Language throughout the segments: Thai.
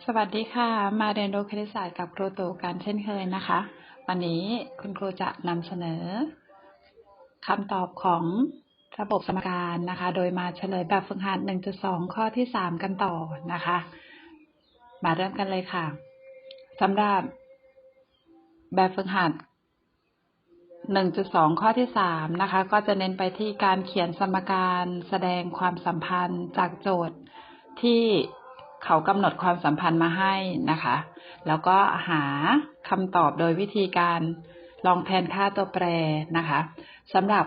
สวัสดีค่ะ มาเรียนรู้คณิตศาสตร์กับครูตู่กันเช่นเคยนะคะ วันนี้คุณครูจะนำเสนอคำตอบของระบบสมการนะคะ โดยมาเฉลยแบบฝึกหัด 1.2 ข้อที่ 3 กันต่อนะคะ มาเริ่มกันเลยค่ะสำหรับแบบฝึกหัด 1.2 ข้อที่ 3 นะคะ ก็จะเน้นไปที่การเขียนสมการแสดงความสัมพันธ์จากโจทย์ที่ เขากำหนดความสัมพันธ์มาให้นะคะ แล้วก็หาคำตอบโดยวิธีการลองแทนค่าตัวแปรนะคะสำหรับ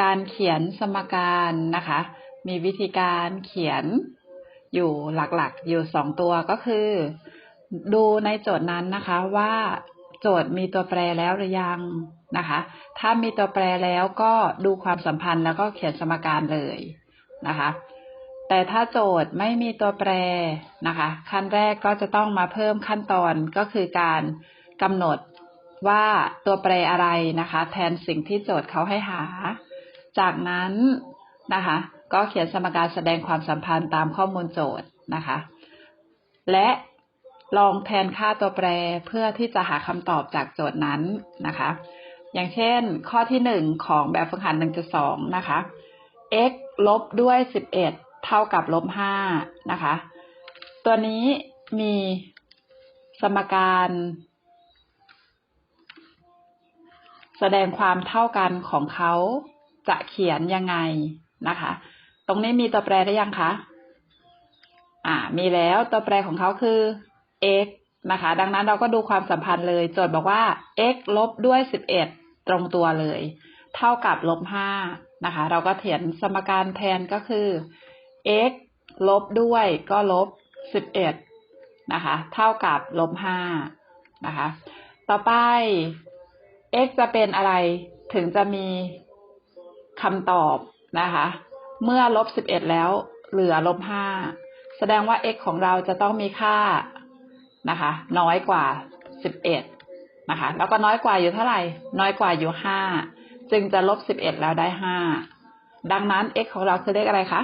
การเขียนสมการนะคะ มีวิธีการเขียนอยู่หลักๆ อยู่สองตัวก็คือ ดูในโจทย์นั้นนะคะว่าโจทย์มีตัวแปรแล้วหรือยังนะคะ ถ้ามีตัวแปรแล้วก็ดูความสัมพันธ์แล้วก็เขียนสมการเลยนะคะ แต่ถ้าโจทย์ไม่มีตัวแปรนะคะ ขั้นแรกก็จะต้องมาเพิ่มขั้นตอนก็คือการกำหนดว่าตัวแปรอะไรนะคะ แทนสิ่งที่โจทย์เขาให้หา จากนั้นนะคะ ก็เขียนสมการแสดงความสัมพันธ์ตามข้อมูลโจทย์นะคะ และลองแทนค่าตัวแปรเพื่อที่จะหาคำตอบจากโจทย์นั้นนะคะ อย่างเช่น ข้อที่หนึ่งของแบบฝึกหัด1.2 นะคะ x ลบด้วย 11 เท่ากับลบห้านะคะ ตัวนี้มีสมการ แสดงความเท่ากันของเขาจะเขียนยังไงนะคะ ตรงนี้มีตัวแปรได้ยังคะ อ่า มีแล้วตัวแปรของเขาคือ x นะคะ ดังนั้นเราก็ดูความสัมพันธ์เลย โจทย์บอกว่า x ลบด้วยสิบเอ็ดตรงตัวเลย เท่ากับลบห้านะคะ เราก็เขียนสมการแทนก็คือ x ลบด้วยก็ลบสิบเอ็ดนะคะ เท่ากับลบห้านะคะ ต่อไป x จะเป็นอะไรถึงจะมีคำตอบนะคะ เมื่อลบสิบเอ็ดแล้วเหลือลบห้าแสดงว่า x ของเราจะต้องมีค่านะคะ น้อยกว่าสิบเอ็ดนะคะ แล้วก็น้อยกว่าอยู่เท่าไหร่ น้อยกว่าอยู่ห้าจึงจะลบสิบเอ็ดแล้วได้ห้าดังนั้น x ของเราคือเลขอะไรคะ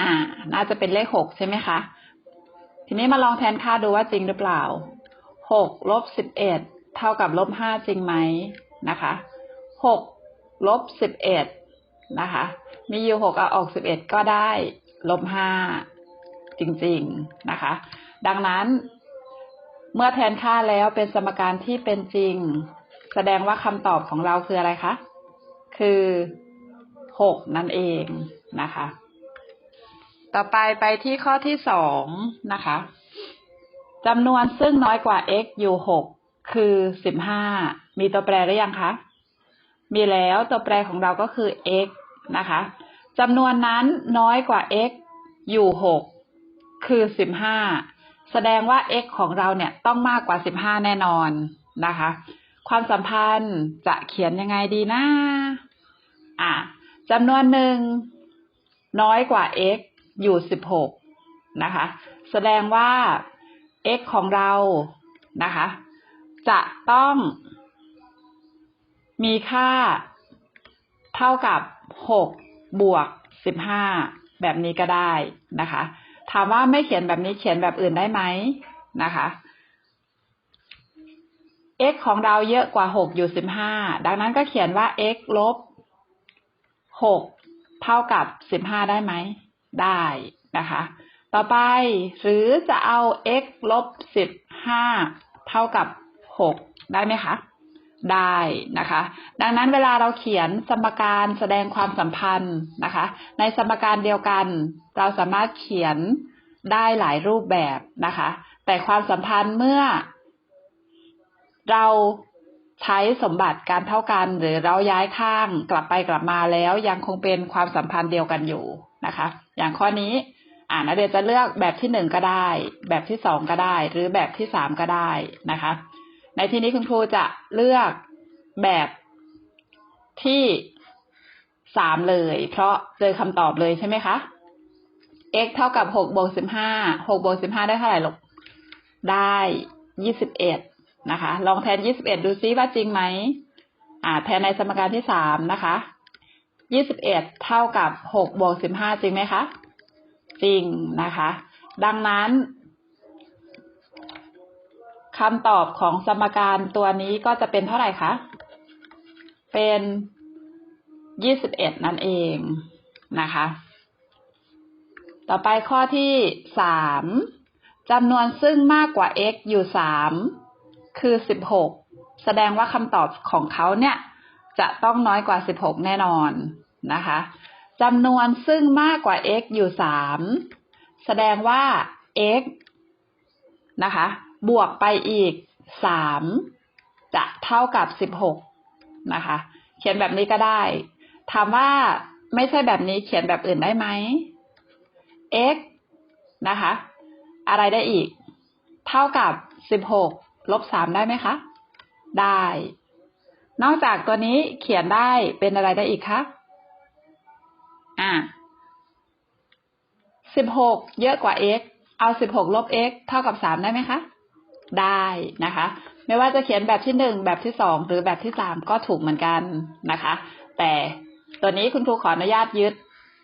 อ่า น่าจะเป็นเลขหกใช่ไหมคะ ทีนี้มาลองแทนค่าดูว่าจริงหรือเปล่าหกลบสิบเอ็ดเท่ากับลบห้าจริงไหมนะคะหกลบสิบเอ็ดนะคะ มีอยู่หกเอาออกสิบเอ็ดก็ได้ลบห้าจริงๆนะคะ ดังนั้น เมื่อแทนค่าแล้วเป็นสมการที่เป็นจริง แสดงว่าคำตอบของเราคืออะไรคะ คือหกนั่นเองนะคะ ต่อไปไปที่ข้อที่สองนะคะจำนวนซึ่งน้อยกว่า x อยู่หกคือสิบห้ามีตัวแปรหรือยังคะมีแล้วตัวแปรของเราก็คือ x นะคะจำนวนนั้นน้อยกว่า x อยู่หกคือสิบห้าแสดงว่า x ของเราเนี่ยต้องมากกว่าสิบห้าแน่นอนนะคะ ความสัมพันธ์จะเขียนยังไงดีนะอะจำนวนหนึ่งน้อยกว่า x อยู่สิบหกนะคะ แสดงว่า x ของเรานะคะ จะต้องมีค่าเท่ากับหกบวกสิบห้าแบบนี้ก็ได้นะคะ ถามว่าไม่เขียนแบบนี้เขียนแบบอื่นได้ไหมนะคะ x ของเราเยอะกว่าหกอยู่สิบห้าดังนั้นก็เขียนว่า x ลบหกเท่ากับสิบห้าได้ไหม ได้นะคะ ต่อไปหรือจะเอา x ลบสิบห้าเท่ากับหกได้ไหมคะได้นะคะ ดังนั้นเวลาเราเขียนสมการแสดงความสัมพันธ์นะคะ ในสมการเดียวกัน เราสามารถเขียนได้หลายรูปแบบนะคะ แต่ความสัมพันธ์เมื่อ เราใช้สมบัติการเท่ากัน หรือเราย้ายข้างกลับไปกลับมาแล้วยังคงเป็นความสัมพันธ์เดียวกันอยู่ นะคะ อย่างข้อนี้อ่านักเรียนจะเลือกแบบที่หนึ่งก็ได้ แบบที่สองก็ได้ หรือแบบที่สามก็ได้นะคะ ในที่นี้คุณครูจะเลือกแบบที่สามเลย เพราะเจอคำตอบเลยใช่ไหมคะ x เท่ากับหกบวกสิบห้าหกบวกสิบห้าได้เท่าไหร่ลูกได้ยี่สิบเอ็ดนะคะ ลองแทนยี่สิบเอ็ดดูซิว่าจริงไหมอ่า แทนในสมการที่สามนะคะ ยี่สิบเอ็ดเท่ากับหกบวกสิบห้าจริงไหมคะ จริงนะคะ ดังนั้นคำตอบของสมการตัวนี้ก็จะเป็นเท่าไหร่คะ เป็นยี่สิบเอ็ดนั่นเองนะคะ ต่อไปข้อที่สามจำนวนซึ่งมากกว่า x อยู่สามคือสิบหกแสดงว่าคำตอบของเขาเนี่ย จะต้องน้อยกว่าสิบหกแน่นอนนะคะจำนวนซึ่งมากกว่า x อยู่สามแสดงว่า x นะคะ บวกไปอีกสามจะเท่ากับสิบหกนะคะ เขียนแบบนี้ก็ได้ ถามว่าไม่ใช่แบบนี้เขียนแบบอื่นได้ไหม x นะคะ อะไรได้อีก เท่ากับสิบหกลบสามได้ไหมคะ ได้ นอกจากตัวนี้เขียนได้เป็นอะไรได้อีกคะ อ่าสิบหกเยอะกว่า x เอาสิบหกลบ x เท่ากับสามได้ไหมคะ ได้นะคะ ไม่ว่าจะเขียนแบบที่หนึ่งแบบที่สองหรือแบบที่สามก็ถูกเหมือนกันนะคะ แต่ตัวนี้คุณครูขออนุญาตยึด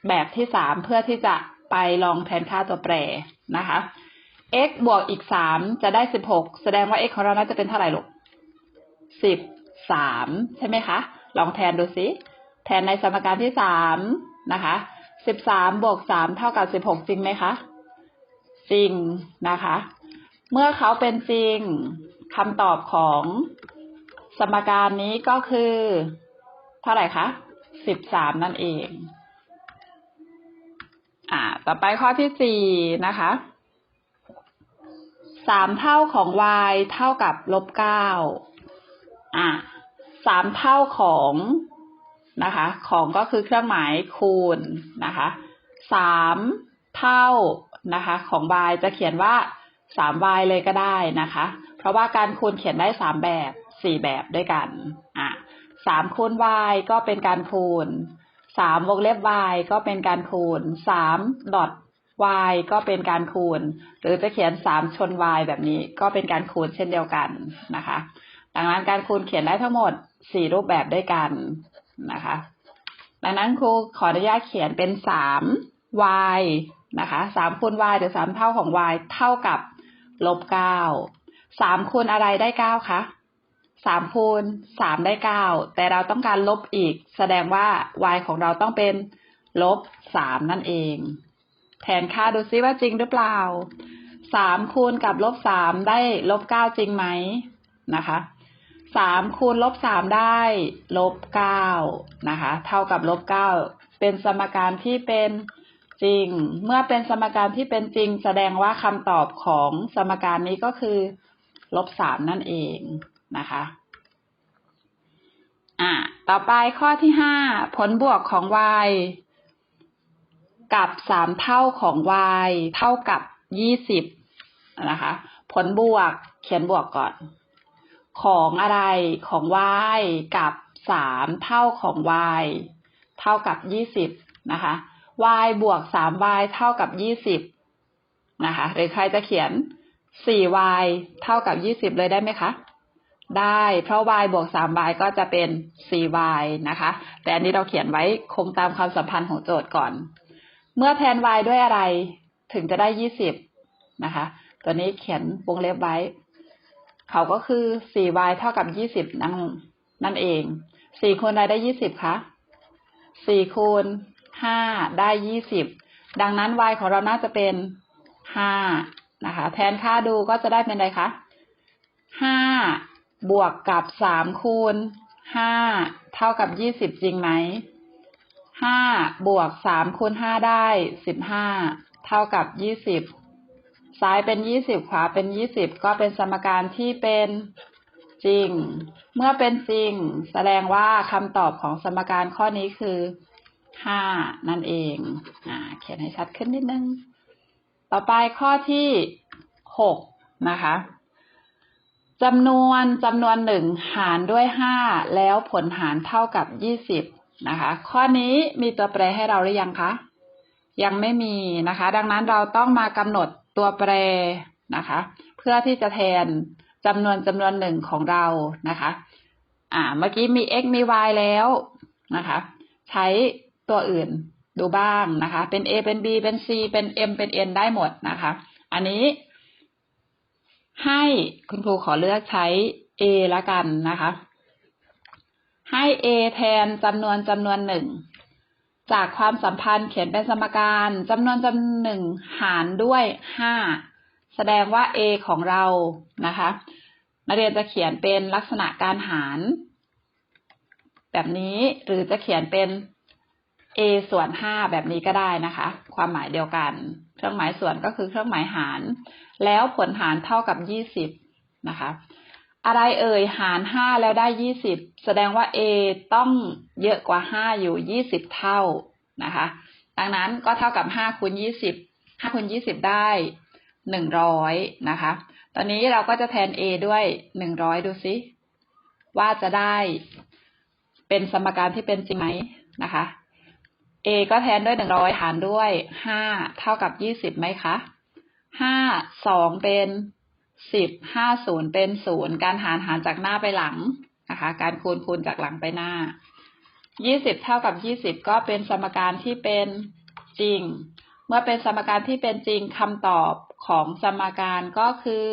แบบที่สามเพื่อที่จะไปลองแทนค่าตัวแปรนะคะ x บวกอีกสามจะได้สิบหกแสดงว่า x ของเราน่าจะเป็นเท่าไหร่ลูกสิบ สามใช่ไหมคะ ลองแทนดูสิแทนในสมการที่สามนะคะสิบสามบวกสามเท่ากับสิบหกจริงไหมคะ จริงนะคะ เมื่อเขาเป็นจริงคำตอบของสมการนี้ก็คือ เท่าไหร่คะสิบสามนั่นเอง อ่า ต่อไปข้อที่สี่นะคะสามเท่าของ y เท่ากับลบเก้าอ่า สามเท่าของนะคะ ของก็คือเครื่องหมายคูณนะคะสามเท่านะคะ ของ y จะเขียนว่าสาม y เลยก็ได้นะคะ เพราะว่าการคูณเขียนได้สามแบบสี่แบบด้วยกันอะสามคูณ y ก็เป็นการคูณสามวงเล็บ y ก็เป็นการคูณสามดอท y ก็เป็นการคูณ หรือจะเขียนสามชน y แบบนี้ก็เป็นการคูณเช่นเดียวกันนะคะ ดังนั้นการคูณเขียนได้ทั้งหมด สี่รูปแบบด้วยกันนะคะ ดังนั้นครูขออนุญาตเขียนเป็นสาม y นะคะสามคูณ y หรือสามเท่าของ y เท่ากับลบเก้าสามคูณอะไรได้เก้าคะสามคูณสามได้เก้าแต่เราต้องการลบอีก แสดงว่า y ของเราต้องเป็นลบสามนั่นเอง แทนค่าดูซิว่าจริงหรือเปล่าสามคูณกับลบสามได้ลบเก้าจริงไหมนะคะ สามคูณลบสามได้ลบเก้านะคะ เท่ากับลบเก้าเป็นสมการที่เป็นจริง เมื่อเป็นสมการที่เป็นจริง แสดงว่าคำตอบของสมการนี้ก็คือลบสามนั่นเองนะคะอ่าต่อไปข้อที่ห้าผลบวกของ y กับสามเท่าของ y เท่ากับยี่สิบนะคะ ผลบวกเขียนบวกก่อน ของอะไรของ y กับสามเท่าของ y เท่ากับยี่สิบนะคะ y บวกสาม y เท่ากับยี่สิบนะคะ หรือใครจะเขียนสี่ y เท่ากับยี่สิบเลยได้ไหมคะ ได้ เพราะ y บวกสาม y ก็จะเป็นสี่ y นะคะ แต่อันนี้เราเขียนไว้คงตามความสัมพันธ์ของโจทย์ก่อน เมื่อแทน y ด้วยอะไรถึงจะได้ยี่สิบนะคะ ตัวนี้เขียนวงเล็บไว้ เขาก็คือสี่ y เท่ากับยี่สิบนั่นนั่นเองสี่คูณอะไรได้ยี่สิบคะสี่คูณห้าได้ยี่สิบดังนั้น y ของเราน่าจะเป็นห้านะคะ แทนค่าดูก็จะได้เป็นอะไรคะห้าบวกกับสามคูณห้าเท่ากับยี่สิบจริงไหมห้าบวกสามคูณห้าได้สิบห้าเท่ากับยี่สิบ ซ้ายเป็นยี่สิบขวาเป็นยี่สิบก็เป็นสมการที่เป็นจริง เมื่อเป็นจริง แสดงว่าคำตอบของสมการข้อนี้คือห้านั่นเองอ่าเขียนให้ชัดขึ้นนิดนึง ต่อไปข้อที่หกนะคะจำนวนจำนวนหนึ่งหารด้วยห้าแล้วผลหารเท่ากับยี่สิบนะคะ ข้อนี้มีตัวแปรให้เราหรือยังคะ ยังไม่มีนะคะ ดังนั้นเราต้องมากำหนด ตัวแปรนะคะ เพื่อที่จะแทนจำนวนจำนวนหนึ่งของเรานะคะ อ่า เมื่อกี้มี x มี y แล้วนะคะ ใช้ตัวอื่นดูบ้างนะคะ เป็น a เป็น b เป็น c เป็น m เป็น n ได้หมดนะคะ อันนี้ ให้คุณครูขอเลือกใช้ a ละกันนะคะ ให้ a แทนจำนวนจำนวนหนึ่ง จากความสัมพันธ์เขียนเป็นสมการจำนวนจำหนึ่งหารด้วยห้าแสดงว่า a ของเรานะคะนักเรียนจะเขียนเป็นลักษณะการหาร แบบนี้หรือจะเขียนเป็น a ส่วนห้าแบบนี้ก็ได้นะคะ ความหมายเดียวกัน เครื่องหมายส่วนก็คือเครื่องหมายหาร แล้วผลหารเท่ากับยี่สิบนะคะ อะไรเอ่ยหารห้าแล้วได้ยี่สิบแสดงว่า a ต้องเยอะกว่าห้าอยู่ยี่สิบเท่านะคะ ดังนั้นก็เท่ากับห้าคูณยี่สิบห้าคูณยี่สิบได้หนึ่งร้อยนะคะ ตอนนี้เราก็จะแทน a ด้วยหนึ่งร้อยดูซิ ว่าจะได้เป็นสมการที่เป็นจริงไหมนะคะ a ก็แทนด้วยหนึ่งร้อยหารด้วยห้าเท่ากับยี่สิบไหมคะห้าสองเป็น สิบห้าศูนย์เป็นศูนย์การหารหารจากหน้าไปหลังนะคะ การคูณคูณจากหลังไปหน้ายี่สิบเท่ากับยี่สิบก็เป็นสมการที่เป็นจริง เมื่อเป็นสมการที่เป็นจริงคำตอบของสมการก็คือ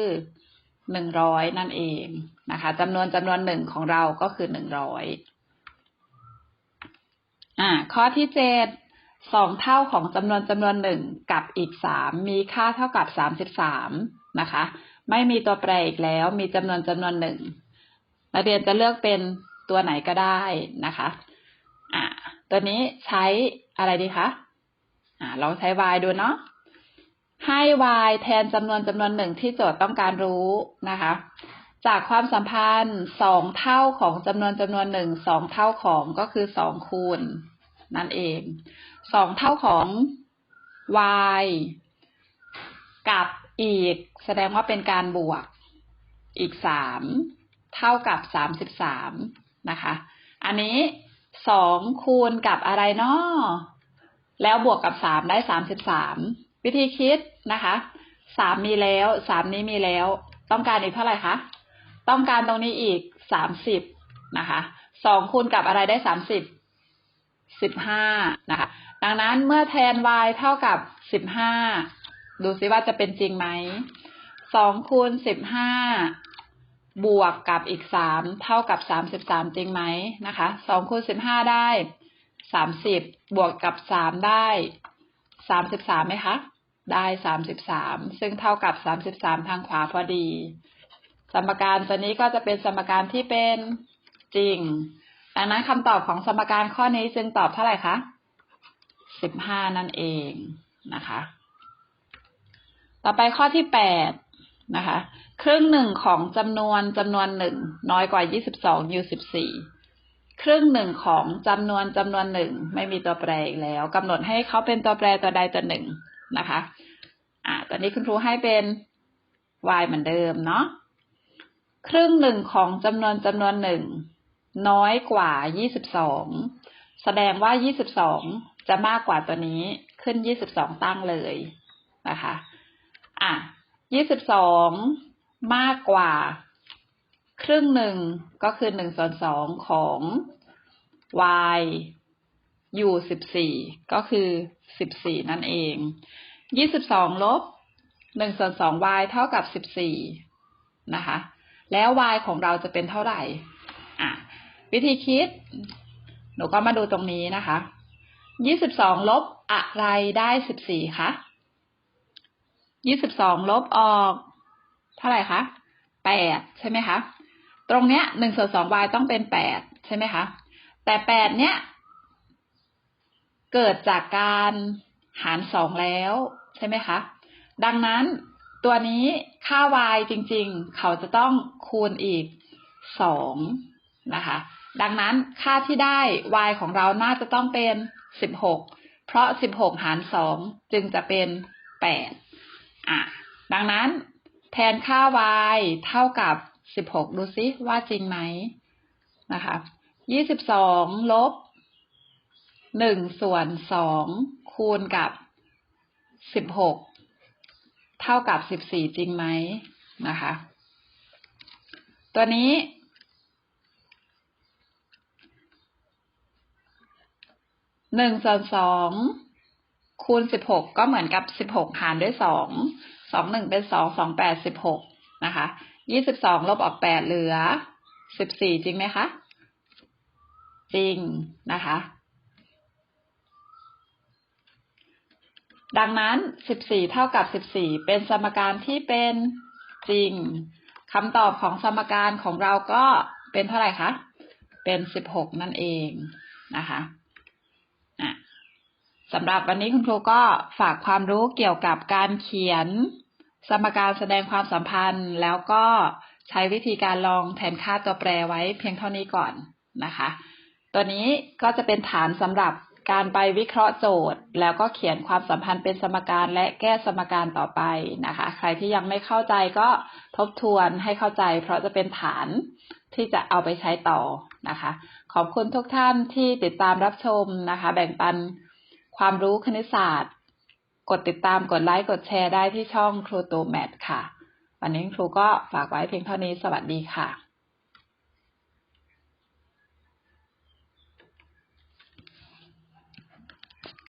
หนึ่งร้อยนั่นเองนะคะจำนวนจำนวนหนึ่งของเราก็คือหนึ่งร้อยอ่า ข้อที่เจ็ดสองเท่าของจำนวนจำนวนหนึ่งกับอีกสามมีค่าเท่ากับสามสิบสามนะคะ ไม่มีตัวแปรอีกแล้ว มีจำนวนจำนวนหนึ่งนักเรียนจะเลือกเป็นตัวไหนก็ได้นะคะอ่าตัวนี้ใช้อะไรดีคะอ่าลองใช้ y ดูเนาะให้ y แทนจำนวนจำนวนหนึ่งที่โจทย์ต้องการรู้นะคะ จากความสัมพันธ์สองเท่าของจำนวนจำนวนหนึ่งสองเท่าของก็คือสองคูณ นั่นเองสองเท่าของ y กับ อีกแสดงว่าเป็นการบวกอีกสามเท่ากับสามสิบสามนะคะ อันนี้สองคูณกับอะไรเนาะแล้วบวกกับสามได้สามสิบสามวิธีคิดนะคะสามมีแล้วสามนี้มีแล้ว ต้องการอีกเท่าไหร่คะต้องการตรงนี้อีกสามสิบนะคะสองคูณกับอะไรได้สามสิบสิบห้านะคะ ดังนั้นเมื่อแทน y เท่ากับสิบห้า ดูซิว่าจะเป็นจริงไหมสองคูณสิบห้าบวกกับอีกสามเท่ากับสามสิบสามจริงไหมนะคะสองคูณสิบห้าได้สามสิบบวกกับสามได้สามสิบสามไหมคะ ได้สามสิบสามซึ่งเท่ากับสามสิบสามทางขวาพอดี สมการตัวนี้ก็จะเป็นสมการที่เป็นจริง ดังนั้นคำตอบของสมการข้อนี้จึงตอบเท่าไหร่คะสิบห้านั่นเองนะคะ ต่อไปข้อที่แปดนะคะ ครึ่งหนึ่งของจำนวนจำนวนหนึ่งน้อยกว่ายี่สิบสองอยู่สิบสี่ครึ่งหนึ่งของจำนวนจำนวนหนึ่งไม่มีตัวแปรอีกแล้วกำหนดให้เขาเป็นตัวแปรตัวใดตัวหนึ่งนะคะ อ่า ตอนนี้คุณครูให้เป็น y เหมือนเดิมเนาะ ครึ่งหนึ่งของจำนวนจำนวนหนึ่งน้อยกว่ายี่สิบสองแสดงว่ายี่สิบสองจะมากกว่าตัวนี้ขึ้นยี่สิบสองตั้งเลยนะคะ อะยี่สิบสองมากกว่า ครึ่งหนึ่งก็คือหนึ่งส่วนสองของ y อยู่สิบสี่ก็คือสิบสี่นั่นเองยี่สิบสองลบหนึ่งส่วนสอง y เท่ากับสิบสี่นะคะ แล้ว y ของเราจะเป็นเท่าไหร่อะวิธีคิด หนูก็มาดูตรงนี้นะคะยี่สิบสองลบอะไรได้สิบสี่คะ ยี่สิบสองลบออกเท่าไหร่คะแปดใช่ไหมคะตรงเนี้ยหนึ่งส่วนสอง y ต้องเป็นแปดใช่ไหมคะแต่แปดเนี้ยเกิดจากการหารสองแล้วใช่ไหมคะดังนั้นตัวนี้ค่า y จริงๆ เขาจะต้องคูณอีกสองนะคะดังนั้นค่าที่ได้ y ของเราน่าจะต้องเป็นสิบหกเพราะสิบหกหารสองจึงจะเป็นแปด อะดังนั้นแทนค่า y เท่ากับสิบหกดูซิว่าจริงไหมนะคะยี่สิบสองลบหนึ่งส่วนสองคูณกับสิบหกเท่ากับสิบสี่จริงไหมนะคะ ตัวนี้หนึ่งส่วนสอง คูณสิบหกก็เหมือนกับสิบหกหารด้วยสองสองหนึ่งเป็นสองสองแปดสิบหกนะคะยี่สิบสองลบออกแปดเหลือสิบสี่จริงไหมคะจริงนะคะ ดังนั้นสิบสี่เท่ากับสิบสี่เป็นสมการที่เป็นจริงคำตอบของสมการของเราก็เป็นเท่าไหร่คะเป็นสิบหกนั่นเองนะคะอะ สำหรับวันนี้คุณครูก็ฝากความรู้เกี่ยวกับการเขียน สมการแสดงความสัมพันธ์ แล้วก็ใช้วิธีการลองแทนค่าตัวแปรไว้เพียงเท่านี้ก่อนนะคะ ตัวนี้ก็จะเป็นฐานสำหรับการไปวิเคราะห์โจทย์ แล้วก็เขียนความสัมพันธ์เป็นสมการและแก้สมการต่อไปนะคะ ใครที่ยังไม่เข้าใจก็ทบทวนให้เข้าใจ เพราะจะเป็นฐานที่จะเอาไปใช้ต่อนะคะ ขอบคุณทุกท่านที่ติดตามรับชมนะคะ แบ่งปัน ความรู้คณิตศาสตร์ กดติดตามกดไลค์กดแชร์ได้ที่ช่องครูตูแมทค่ะ วันนี้ครูก็ฝากไว้เพียงเท่านี้สวัสดีค่ะ